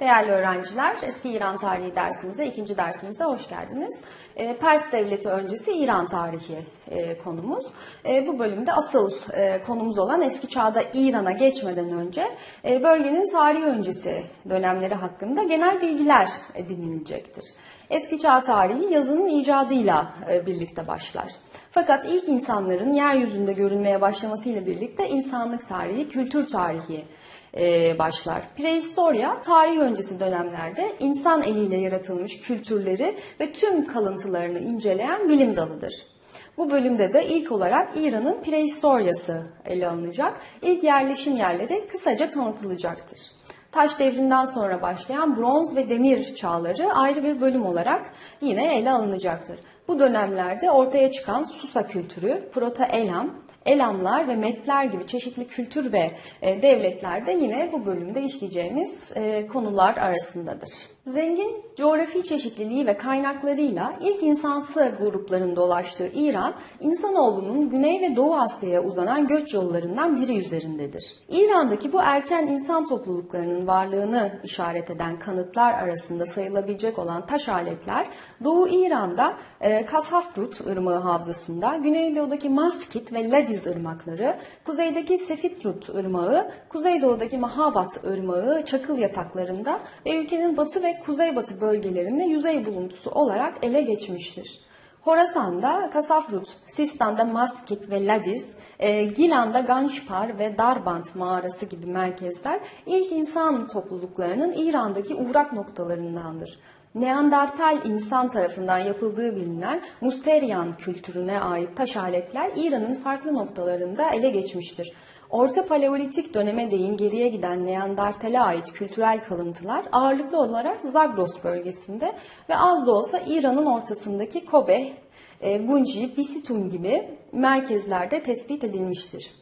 Değerli öğrenciler, eski İran tarihi dersimize, ikinci dersimize hoş geldiniz. Ee, Pers Devleti öncesi İran tarihi e, konumuz. E, bu bölümde asıl e, konumuz olan eski çağda İran'a geçmeden önce e, bölgenin tarihi öncesi dönemleri hakkında genel bilgiler edinilecektir. Eski çağ tarihi yazının icadıyla birlikte başlar. Fakat ilk insanların yeryüzünde görünmeye başlamasıyla birlikte insanlık tarihi, kültür tarihi başlar. Prehistorya, tarih öncesi dönemlerde insan eliyle yaratılmış kültürleri ve tüm kalıntılarını inceleyen bilim dalıdır. Bu bölümde de ilk olarak İran'ın prehistoryası ele alınacak. İlk yerleşim yerleri kısaca tanıtılacaktır. Taş devrinden sonra başlayan bronz ve demir çağları ayrı bir bölüm olarak yine ele alınacaktır. Bu dönemlerde ortaya çıkan Susa kültürü, Proto-Elam, Elamlar ve Metler gibi çeşitli kültür ve e, devletler de yine bu bölümde işleyeceğimiz e, konular arasındadır. Zengin coğrafi çeşitliliği ve kaynaklarıyla ilk insansı grupların dolaştığı İran, insanoğlunun Güney ve Doğu Asya'ya uzanan göç yollarından biri üzerindedir. İran'daki bu erken insan topluluklarının varlığını işaret eden kanıtlar arasında sayılabilecek olan taş aletler, Doğu İran'da e, Kashafrut Irmağı Havzası'nda, Güneydoğu'daki Maskit ve Ladiz ırmakları, kuzeydeki Sefitrut Irmağı, kuzeydoğudaki Mahabat Irmağı çakıl yataklarında ve ülkenin batı ve kuzeybatı bölgelerinde yüzey buluntusu olarak ele geçmiştir. Horasan'da Kasafrut, Sistan'da Maskit ve Ladiz, e, Gilan'da Ganşpar ve Darbant mağarası gibi merkezler ilk insan topluluklarının İran'daki uğrak noktalarındandır. Neandertal insan tarafından yapıldığı bilinen Musterian kültürüne ait taş aletler İran'ın farklı noktalarında ele geçmiştir. Orta Paleolitik döneme değin geriye giden Neandertal'e ait kültürel kalıntılar ağırlıklı olarak Zagros bölgesinde ve az da olsa İran'ın ortasındaki Kobe, e, Gunji, Bisitum gibi merkezlerde tespit edilmiştir.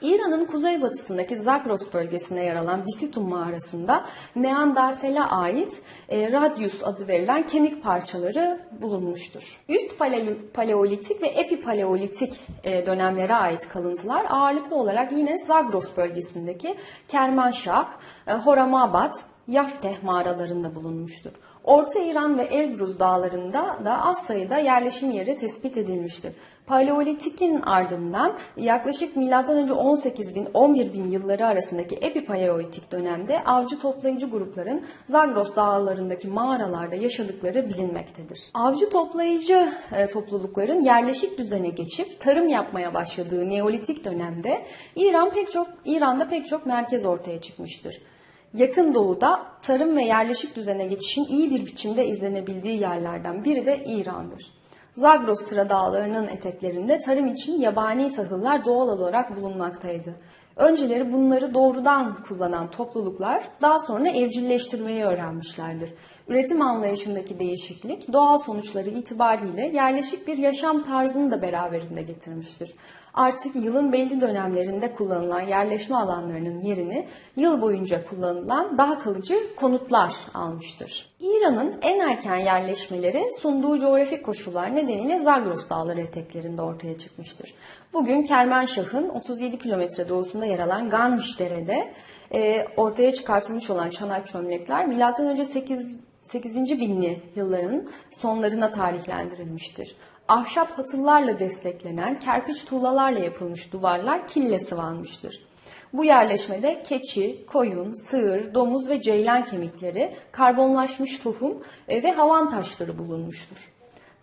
İran'ın kuzeybatısındaki Zagros bölgesine yer alan Bisitum mağarasında Neandertal'e ait e, Radius adı verilen kemik parçaları bulunmuştur. Üst paleo- paleolitik ve epipaleolitik e, dönemlere ait kalıntılar ağırlıklı olarak yine Zagros bölgesindeki Kermanşah, e, Horamabad, Yafteh mağaralarında bulunmuştur. Orta İran ve Elbruz dağlarında da az sayıda yerleşim yeri tespit edilmiştir. Paleolitik'in ardından yaklaşık M.Ö. 18 bin 11 bin yılları arasındaki epipaleolitik dönemde avcı toplayıcı grupların Zagros dağlarındaki mağaralarda yaşadıkları bilinmektedir. Avcı toplayıcı e, toplulukların yerleşik düzene geçip tarım yapmaya başladığı Neolitik dönemde İran pek çok İran'da pek çok merkez ortaya çıkmıştır. Yakın Doğu'da tarım ve yerleşik düzene geçişin iyi bir biçimde izlenebildiği yerlerden biri de İran'dır. Zagros sıra dağlarının eteklerinde tarım için yabani tahıllar doğal olarak bulunmaktaydı. Önceleri bunları doğrudan kullanan topluluklar daha sonra evcilleştirmeyi öğrenmişlerdir. Üretim anlayışındaki değişiklik doğal sonuçları itibariyle yerleşik bir yaşam tarzını da beraberinde getirmiştir. Artık yılın belli dönemlerinde kullanılan yerleşme alanlarının yerini yıl boyunca kullanılan daha kalıcı konutlar almıştır. İran'ın en erken yerleşmeleri sunduğu coğrafik koşullar nedeniyle Zagros Dağları eteklerinde ortaya çıkmıştır. Bugün Kermanşah'ın 37 kilometre doğusunda yer alan Ganjdere'de e, ortaya çıkartılmış olan çanak çömlekler M.Ö. 8 8. binli yılların sonlarına tarihlendirilmiştir. Ahşap hatıllarla desteklenen kerpiç tuğlalarla yapılmış duvarlar kille sıvanmıştır. Bu yerleşmede keçi, koyun, sığır, domuz ve ceylan kemikleri, karbonlaşmış tohum e, ve havan taşları bulunmuştur.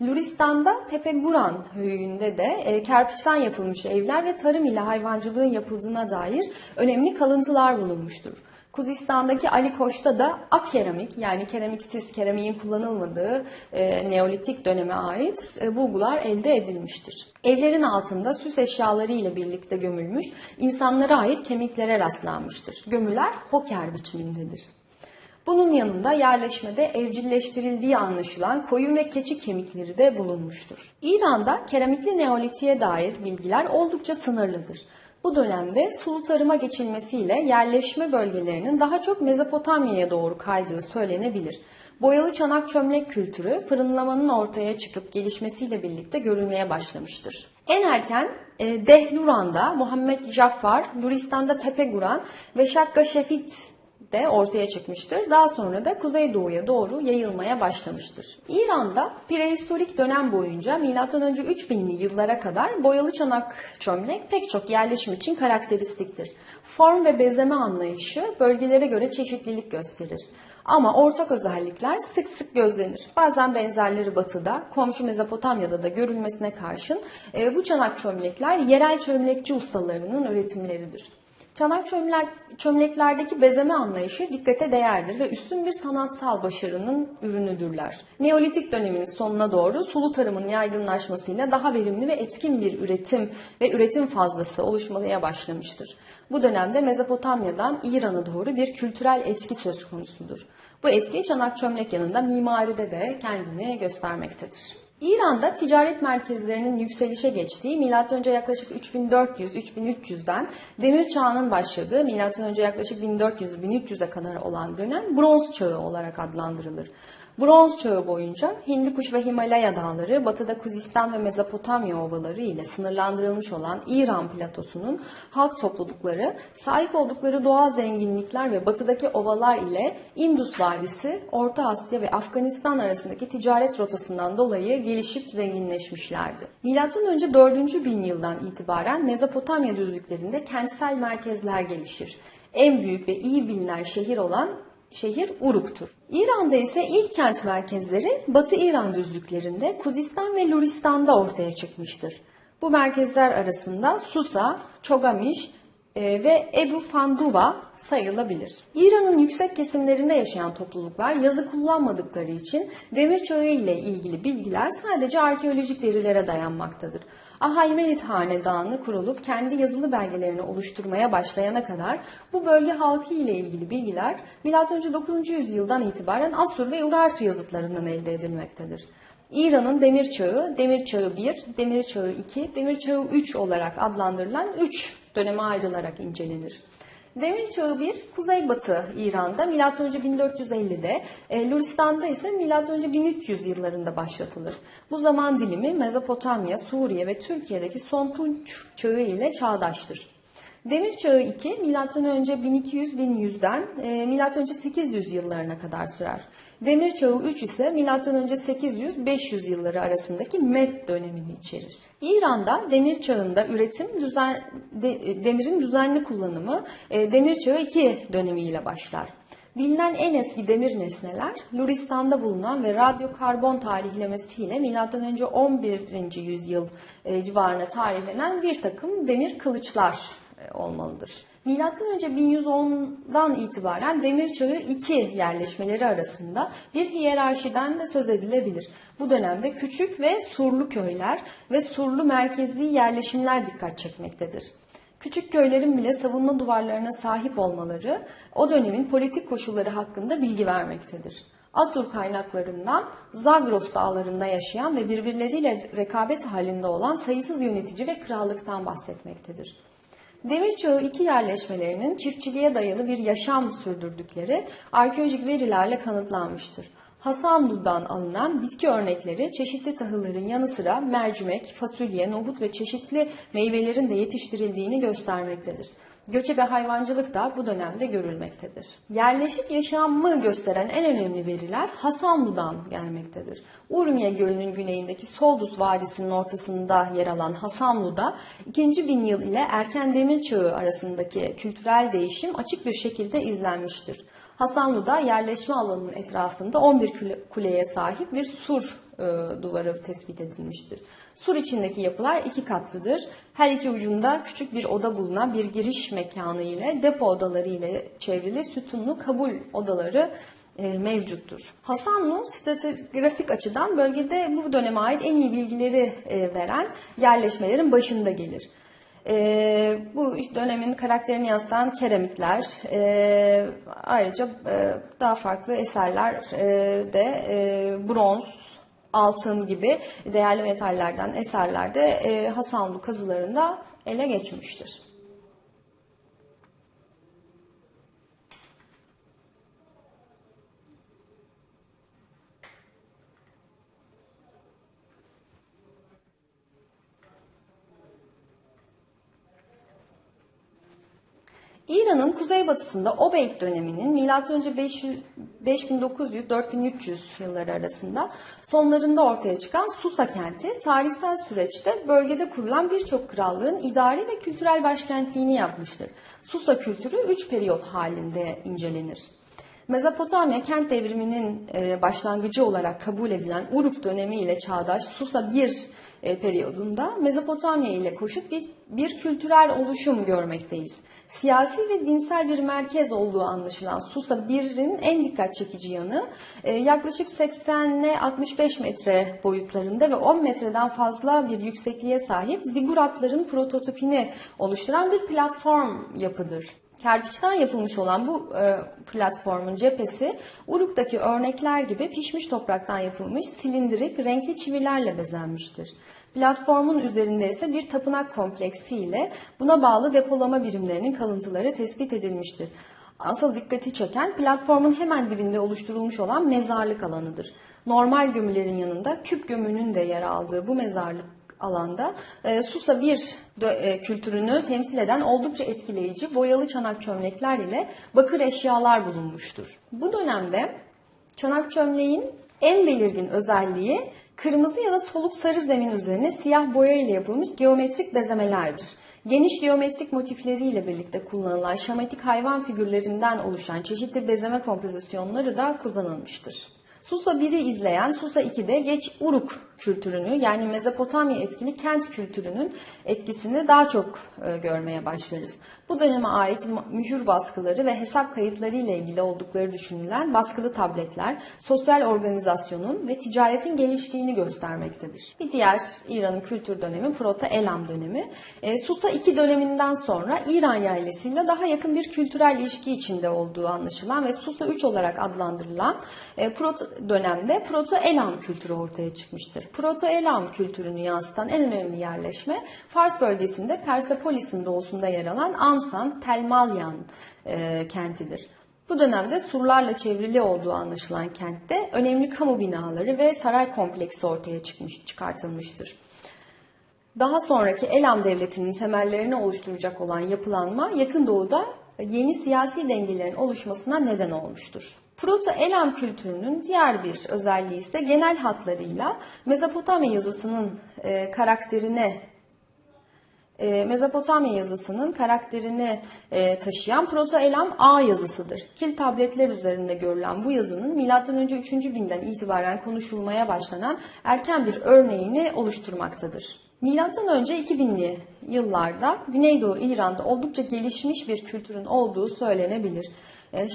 Luristan'da Tepeguran höyüğünde de e, kerpiçten yapılmış evler ve tarım ile hayvancılığın yapıldığına dair önemli kalıntılar bulunmuştur. Kuzistan'daki Ali Koç'ta da akeramik yani keramiksiz keramiğin kullanılmadığı e, Neolitik döneme ait e, bulgular elde edilmiştir. Evlerin altında süs eşyaları ile birlikte gömülmüş insanlara ait kemiklere rastlanmıştır. Gömüler hoker biçimindedir. Bunun yanında yerleşmede evcilleştirildiği anlaşılan koyun ve keçi kemikleri de bulunmuştur. İran'da keramikli neolitiğe dair bilgiler oldukça sınırlıdır. Bu dönemde sulu tarıma geçilmesiyle yerleşme bölgelerinin daha çok Mezopotamya'ya doğru kaydığı söylenebilir. Boyalı çanak çömlek kültürü fırınlamanın ortaya çıkıp gelişmesiyle birlikte görülmeye başlamıştır. En erken e, Dehluran'da Muhammed Caffar, Luristan'da Tepeguran ve Şakka Şefit de ortaya çıkmıştır. Daha sonra da kuzeydoğuya doğru yayılmaya başlamıştır. İran'da prehistorik dönem boyunca M.Ö. 3000'li yıllara kadar boyalı çanak çömlek pek çok yerleşim için karakteristiktir. Form ve bezeme anlayışı bölgelere göre çeşitlilik gösterir. Ama ortak özellikler sık sık gözlenir. Bazen benzerleri batıda, komşu Mezopotamya'da da görülmesine karşın e, bu çanak çömlekler yerel çömlekçi ustalarının üretimleridir. Çanak çömlek, çömleklerdeki bezeme anlayışı dikkate değerdir ve üstün bir sanatsal başarının ürünüdürler. Neolitik dönemin sonuna doğru sulu tarımın yaygınlaşmasıyla daha verimli ve etkin bir üretim ve üretim fazlası oluşmaya başlamıştır. Bu dönemde Mezopotamya'dan İran'a doğru bir kültürel etki söz konusudur. Bu etki çanak çömlek yanında mimaride de kendini göstermektedir. İran'da ticaret merkezlerinin yükselişe geçtiği M.Ö. yaklaşık 3400-3300'den demir çağının başladığı M.Ö. yaklaşık 1400-1300'e kadar olan dönem bronz çağı olarak adlandırılır. Bronz çağı boyunca Hindikuş ve Himalaya dağları, batıda Kuzistan ve Mezopotamya ovaları ile sınırlandırılmış olan İran platosunun halk toplulukları, sahip oldukları doğal zenginlikler ve batıdaki ovalar ile Indus Vadisi, Orta Asya ve Afganistan arasındaki ticaret rotasından dolayı gelişip zenginleşmişlerdi. Önce 4. bin yıldan itibaren Mezopotamya düzlüklerinde kentsel merkezler gelişir. En büyük ve iyi bilinen şehir olan şehir Uruk'tur. İran'da ise ilk kent merkezleri Batı İran düzlüklerinde Kuzistan ve Luristan'da ortaya çıkmıştır. Bu merkezler arasında Susa, Çogamiş e, ve Ebu Fanduva sayılabilir. İran'ın yüksek kesimlerinde yaşayan topluluklar yazı kullanmadıkları için demir çağı ile ilgili bilgiler sadece arkeolojik verilere dayanmaktadır. Ahaymenid Hanedanı kurulup kendi yazılı belgelerini oluşturmaya başlayana kadar bu bölge halkı ile ilgili bilgiler M.Ö. 9. yüzyıldan itibaren Asur ve Urartu yazıtlarından elde edilmektedir. İran'ın demir çağı, demir çağı 1, demir çağı 2, demir çağı 3 olarak adlandırılan 3 döneme ayrılarak incelenir. Demir Çağı 1 Kuzeybatı İran'da M.Ö. 1450'de, e, Luristan'da ise M.Ö. 1300 yıllarında başlatılır. Bu zaman dilimi Mezopotamya, Suriye ve Türkiye'deki son Tunç çağı ile çağdaştır. Demir Çağı 2 M.Ö. 1200-1100'den e, M.Ö. 800 yıllarına kadar sürer. Demir Çağı 3 ise M.Ö. 800-500 yılları arasındaki Med dönemini içerir. İran'da demir çağında üretim düzen, de, demirin düzenli kullanımı e, demir çağı 2 dönemiyle başlar. Bilinen en eski demir nesneler Luristan'da bulunan ve radyokarbon tarihlemesiyle M.Ö. 11. yüzyıl e, civarına tarihlenen bir takım demir kılıçlar olmalıdır. Milattan önce 1110'dan itibaren demir çağı iki yerleşmeleri arasında bir hiyerarşiden de söz edilebilir. Bu dönemde küçük ve surlu köyler ve surlu merkezi yerleşimler dikkat çekmektedir. Küçük köylerin bile savunma duvarlarına sahip olmaları o dönemin politik koşulları hakkında bilgi vermektedir. Asur kaynaklarından Zagros dağlarında yaşayan ve birbirleriyle rekabet halinde olan sayısız yönetici ve krallıktan bahsetmektedir. Demir Çağı iki yerleşmelerinin çiftçiliğe dayalı bir yaşam sürdürdükleri arkeolojik verilerle kanıtlanmıştır. Hasanlu'dan alınan bitki örnekleri çeşitli tahılların yanı sıra mercimek, fasulye, nohut ve çeşitli meyvelerin de yetiştirildiğini göstermektedir. Göçebe hayvancılık da bu dönemde görülmektedir. Yerleşik yaşamı gösteren en önemli veriler Hasanlu'dan gelmektedir. Urmiye Gölü'nün güneyindeki Soldus Vadisi'nin ortasında yer alan Hasanlu'da 2. bin yıl ile erken demir çağı arasındaki kültürel değişim açık bir şekilde izlenmiştir. Hasanlu'da yerleşme alanının etrafında 11 kuleye sahip bir sur duvarı tespit edilmiştir. Sur içindeki yapılar iki katlıdır. Her iki ucunda küçük bir oda bulunan bir giriş mekanı ile depo odaları ile çevrili sütunlu kabul odaları e, mevcuttur. Hasanlu stratigrafik açıdan bölgede bu döneme ait en iyi bilgileri e, veren yerleşmelerin başında gelir. E, bu dönemin karakterini yansıtan keramitler, e, ayrıca e, daha farklı eserler e, de e, bronz, altın gibi değerli metallerden eserlerde e, Hasanlu kazılarında ele geçmiştir. İran'ın kuzeybatısında Obeyd döneminin M.Ö. 500 5900-4300 yılları arasında sonlarında ortaya çıkan Susa kenti tarihsel süreçte bölgede kurulan birçok krallığın idari ve kültürel başkentliğini yapmıştır. Susa kültürü üç periyot halinde incelenir. Mezopotamya kent devriminin e, başlangıcı olarak kabul edilen Uruk dönemi ile çağdaş Susa 1 e, periyodunda Mezopotamya ile koşup bir, bir kültürel oluşum görmekteyiz. Siyasi ve dinsel bir merkez olduğu anlaşılan Susa 1'in en dikkat çekici yanı e, yaklaşık 80 ile 65 metre boyutlarında ve 10 metreden fazla bir yüksekliğe sahip ziguratların prototipini oluşturan bir platform yapıdır. Kerpiçten yapılmış olan bu e, platformun cephesi Uruk'taki örnekler gibi pişmiş topraktan yapılmış silindirik renkli çivilerle bezenmiştir. Platformun üzerinde ise bir tapınak kompleksi ile buna bağlı depolama birimlerinin kalıntıları tespit edilmiştir. Asıl dikkati çeken platformun hemen dibinde oluşturulmuş olan mezarlık alanıdır. Normal gömülerin yanında küp gömünün de yer aldığı bu mezarlık alanda e, Susa bir e, kültürünü temsil eden oldukça etkileyici boyalı çanak çömlekler ile bakır eşyalar bulunmuştur. Bu dönemde çanak çömleğin en belirgin özelliği kırmızı ya da soluk sarı zemin üzerine siyah boya ile yapılmış geometrik bezemelerdir. Geniş geometrik motifleriyle birlikte kullanılan şematik hayvan figürlerinden oluşan çeşitli bezeme kompozisyonları da kullanılmıştır. Susa 1'i izleyen Susa 2'de geç Uruk kültürünü yani Mezopotamya etkili kent kültürünün etkisini daha çok e, görmeye başlarız. Bu döneme ait mühür baskıları ve hesap kayıtları ile ilgili oldukları düşünülen baskılı tabletler sosyal organizasyonun ve ticaretin geliştiğini göstermektedir. Bir diğer İran'ın kültür dönemi Proto-Elam dönemi. E, Susa 2 döneminden sonra İran yaylasıyla daha yakın bir kültürel ilişki içinde olduğu anlaşılan ve Susa 3 olarak adlandırılan e, Proto dönemde Proto-Elam kültürü ortaya çıkmıştır. Proto-Elam kültürünü yansıtan en önemli yerleşme Fars bölgesinde Persepolis'in doğusunda yer alan Ansan, Telmalyan e, kentidir. Bu dönemde surlarla çevrili olduğu anlaşılan kentte önemli kamu binaları ve saray kompleksi ortaya çıkmış, çıkartılmıştır. Daha sonraki Elam Devleti'nin temellerini oluşturacak olan yapılanma yakın doğuda yeni siyasi dengelerin oluşmasına neden olmuştur. Proto-Elam kültürünün diğer bir özelliği ise genel hatlarıyla Mezopotamya yazısının e, karakterine e, Mezopotamya yazısının karakterini e, taşıyan Proto-Elam A yazısıdır. Kil tabletler üzerinde görülen bu yazının M.Ö. 3. binden itibaren konuşulmaya başlanan erken bir örneğini oluşturmaktadır. Milattan önce 2000'li yıllarda Güneydoğu İran'da oldukça gelişmiş bir kültürün olduğu söylenebilir. E,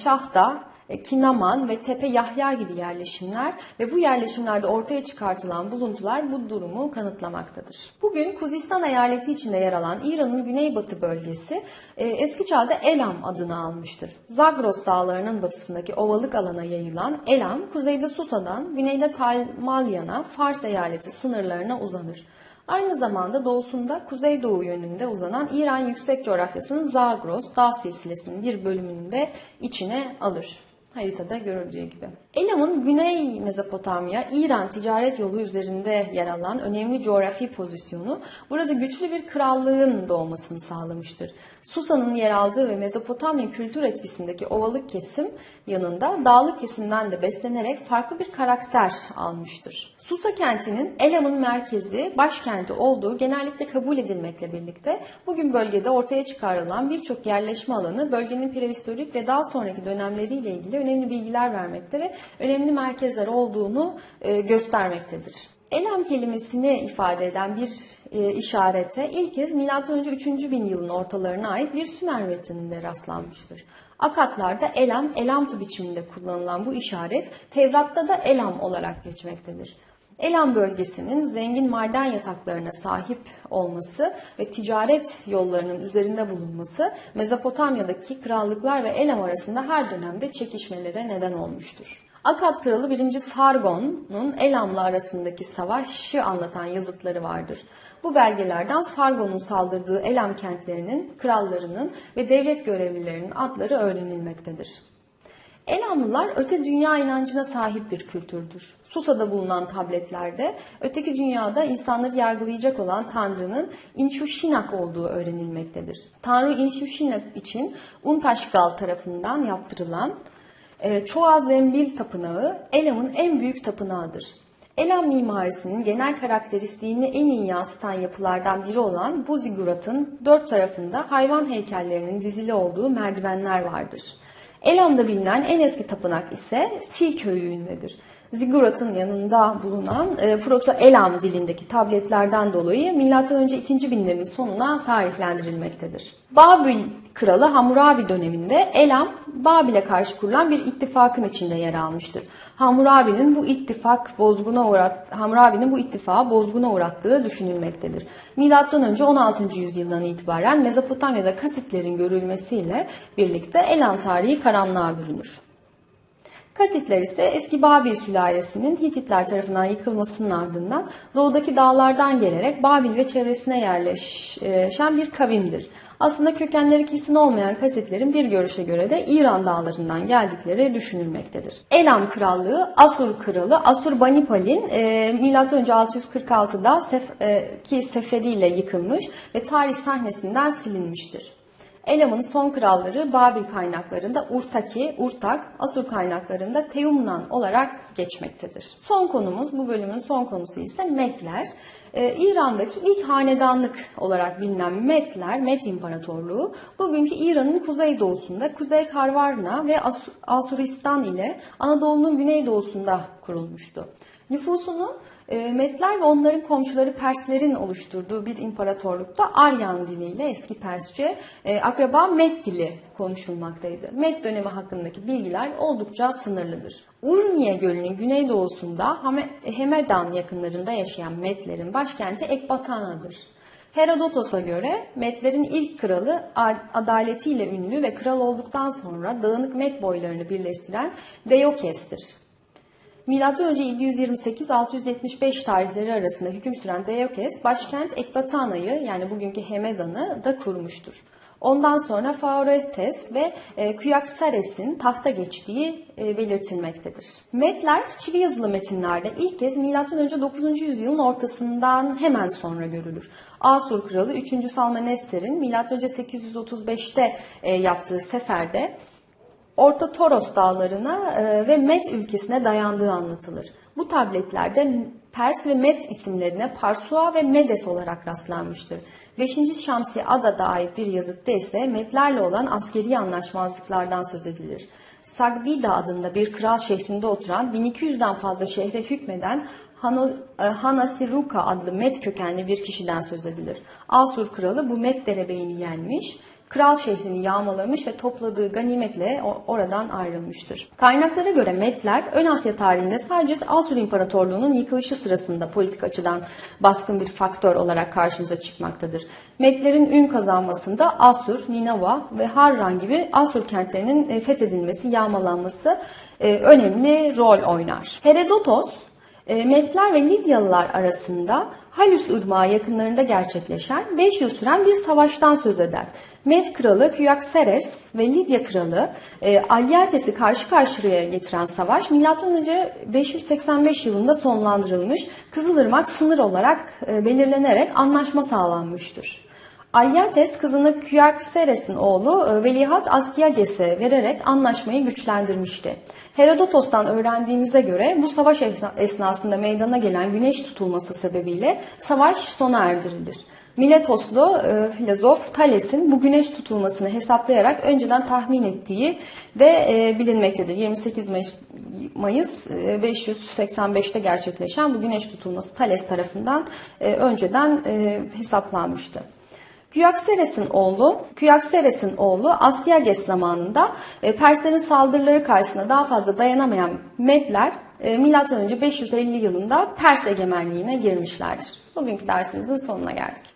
Kinaman ve Tepe Yahya gibi yerleşimler ve bu yerleşimlerde ortaya çıkartılan buluntular bu durumu kanıtlamaktadır. Bugün Kuzistan eyaleti içinde yer alan İran'ın güneybatı bölgesi e, eski çağda Elam adını almıştır. Zagros dağlarının batısındaki ovalık alana yayılan Elam, kuzeyde Susa'dan, güneyde Talmalyan'a, Fars eyaleti sınırlarına uzanır. Aynı zamanda doğusunda kuzeydoğu yönünde uzanan İran yüksek coğrafyasının Zagros dağ silsilesinin bir bölümünü de içine alır haritada görüldüğü gibi. Elam'ın Güney Mezopotamya, İran ticaret yolu üzerinde yer alan önemli coğrafi pozisyonu burada güçlü bir krallığın doğmasını sağlamıştır. Susa'nın yer aldığı ve Mezopotamya kültür etkisindeki ovalık kesim yanında dağlık kesimden de beslenerek farklı bir karakter almıştır. Susa kentinin Elam'ın merkezi, başkenti olduğu genellikle kabul edilmekle birlikte bugün bölgede ortaya çıkarılan birçok yerleşme alanı bölgenin prehistorik ve daha sonraki dönemleriyle ilgili önemli bilgiler vermekte ve önemli merkezler olduğunu e, göstermektedir. Elam kelimesini ifade eden bir e, işarete ilk kez M.Ö. 3. bin yılın ortalarına ait bir Sümer metninde rastlanmıştır. Akatlarda elam, elamtu biçiminde kullanılan bu işaret Tevrat'ta da elam olarak geçmektedir. Elam bölgesinin zengin maden yataklarına sahip olması ve ticaret yollarının üzerinde bulunması Mezopotamya'daki krallıklar ve Elam arasında her dönemde çekişmelere neden olmuştur. Akkad Kralı 1. Sargon'un Elam'la arasındaki savaşı anlatan yazıtları vardır. Bu belgelerden Sargon'un saldırdığı Elam kentlerinin, krallarının ve devlet görevlilerinin adları öğrenilmektedir. Elamlılar öte dünya inancına sahip bir kültürdür. Susa'da bulunan tabletlerde öteki dünyada insanları yargılayacak olan Tanrı'nın Inshushinak olduğu öğrenilmektedir. Tanrı Inshushinak için Untaşgal tarafından yaptırılan e, Çoğa Zembil Tapınağı Elam'ın en büyük tapınağıdır. Elam mimarisinin genel karakteristiğini en iyi yansıtan yapılardan biri olan bu ziguratın dört tarafında hayvan heykellerinin dizili olduğu merdivenler vardır. Elam'da bilinen en eski tapınak ise Sil köyüğündedir. Zigurat'ın yanında bulunan e, Proto-Elam dilindeki tabletlerden dolayı M.Ö. 2. binlerin sonuna tarihlendirilmektedir. Babil kralı Hammurabi döneminde Elam, Babil'e karşı kurulan bir ittifakın içinde yer almıştır. Hammurabi'nin bu ittifak bozguna uğrat Hammurabi'nin bu ittifağı bozguna uğrattığı düşünülmektedir. Milattan önce 16. yüzyıldan itibaren Mezopotamya'da kasitlerin görülmesiyle birlikte Elam tarihi karanlığa bürünür. Kasitler ise eski Babil sülalesinin Hititler tarafından yıkılmasının ardından doğudaki dağlardan gelerek Babil ve çevresine yerleşen bir kavimdir. Aslında kökenleri kesin olmayan Kasitlerin bir görüşe göre de İran dağlarından geldikleri düşünülmektedir. Elam Krallığı Asur Kralı Asurbanipal'in e, M.Ö. 646'da sef, e, ki seferiyle yıkılmış ve tarih sahnesinden silinmiştir. Elam'ın son kralları Babil kaynaklarında Urtaki, Urtak, Asur kaynaklarında Teumnan olarak geçmektedir. Son konumuz, bu bölümün son konusu ise Medler. Ee, İran'daki ilk hanedanlık olarak bilinen Medler, Med İmparatorluğu, bugünkü İran'ın kuzeydoğusunda Kuzey Karvarna ve As Asuristan ile Anadolu'nun güneydoğusunda kurulmuştu. Nüfusunu Medler ve onların komşuları Perslerin oluşturduğu bir imparatorlukta Aryan diliyle eski Persçe e, akraba Med dili konuşulmaktaydı. Med dönemi hakkındaki bilgiler oldukça sınırlıdır. Urmiye Gölü'nün güneydoğusunda Hemedan yakınlarında yaşayan Medlerin başkenti Ekbatana'dır. Herodotos'a göre Medlerin ilk kralı adaletiyle ünlü ve kral olduktan sonra dağınık Med boylarını birleştiren Deokes'tir. M.Ö. 728-675 tarihleri arasında hüküm süren Deokes, başkent Ekbatana'yı yani bugünkü Hemedan'ı da kurmuştur. Ondan sonra Phaerotes ve e, Kuyaksares'in tahta geçtiği e, belirtilmektedir. Metler çivi yazılı metinlerde ilk kez M.Ö. 9. yüzyılın ortasından hemen sonra görülür. Asur kralı 3. Salmaneser'in M.Ö. 835'te e, yaptığı seferde Orta Toros dağlarına e, ve Med ülkesine dayandığı anlatılır. Bu tabletlerde Pers ve Med isimlerine Parsua ve Medes olarak rastlanmıştır. 5. Şamsi Ada'da ait bir yazıtta ise Medlerle olan askeri anlaşmazlıklardan söz edilir. Sagbida adında bir kral şehrinde oturan 1200'den fazla şehre hükmeden e, Hanasiruka adlı Med kökenli bir kişiden söz edilir. Asur kralı bu Med derebeyini yenmiş, kral şehrini yağmalamış ve topladığı ganimetle oradan ayrılmıştır. Kaynaklara göre Medler Ön Asya tarihinde sadece Asur İmparatorluğu'nun yıkılışı sırasında politik açıdan baskın bir faktör olarak karşımıza çıkmaktadır. Medlerin ün kazanmasında Asur, Ninava ve Harran gibi Asur kentlerinin e, fethedilmesi, yağmalanması e, önemli rol oynar. Herodotos, e, Medler ve Lidyalılar arasında Halus Irmağı yakınlarında gerçekleşen 5 yıl süren bir savaştan söz eder. Med kralı Kuyakseres ve Lidya kralı e, Alyates'i karşı karşıya getiren savaş M.Ö. 585 yılında sonlandırılmış Kızılırmak sınır olarak e, belirlenerek anlaşma sağlanmıştır. Alyates kızını Kuyakseres'in oğlu e, Velihat Astyages'e vererek anlaşmayı güçlendirmişti. Herodotos'tan öğrendiğimize göre bu savaş esnasında meydana gelen güneş tutulması sebebiyle savaş sona erdirilir. Miletoslu e, filozof Thales'in bu güneş tutulmasını hesaplayarak önceden tahmin ettiği de e, bilinmektedir. 28 Mayıs, Mayıs 585'te gerçekleşen bu güneş tutulması Thales tarafından e, önceden e, hesaplanmıştı. Kuyakseres'in oğlu, Kuyakseres'in oğlu Astyages zamanında e, Perslerin saldırıları karşısında daha fazla dayanamayan Medler e, M.Ö. 550 yılında Pers egemenliğine girmişlerdir. Bugünkü dersimizin sonuna geldik.